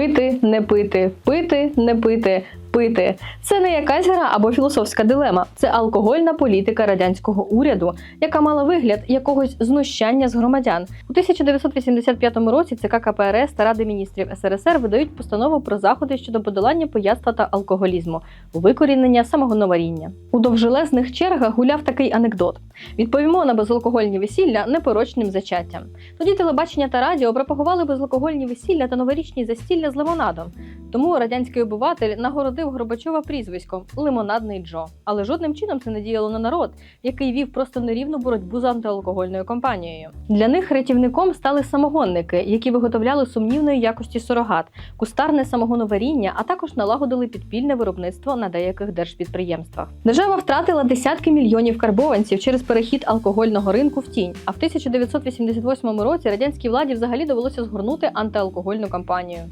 Пити, не пити, пити, не пити, пити. Це не якась гра або філософська дилема. Це алкогольна політика радянського уряду, яка мала вигляд якогось знущання з громадян. У 1985 році ЦК КПРС та Ради міністрів СРСР видають постанову про заходи щодо подолання пияцтва та алкоголізму, викорінення самогоноваріння. У довжелезних чергах гуляв такий анекдот: відповімо на безалкогольні весілля непорочним зачаттям. Тоді телебачення та радіо пропагували безалкогольні весілля та новорічні застілля з лимонадом. Тому радянський обиватель нагородив Горбачова прізвиськом Лимонадний Джо. Але жодним чином це не діяло на народ, який вів просто нерівну боротьбу з антиалкогольною кампанією. Для них рятівником стали самогонники, які виготовляли сумнівної якості сурогат, кустарне самогоноваріння, а також налагодили підпільне виробництво на деяких держпідприємствах. Держава втратила десятки мільйонів карбованців через перехід алкогольного ринку в тінь. А в 1988 році радянській владі взагалі довелося згорнути антиалкогольну кампанію.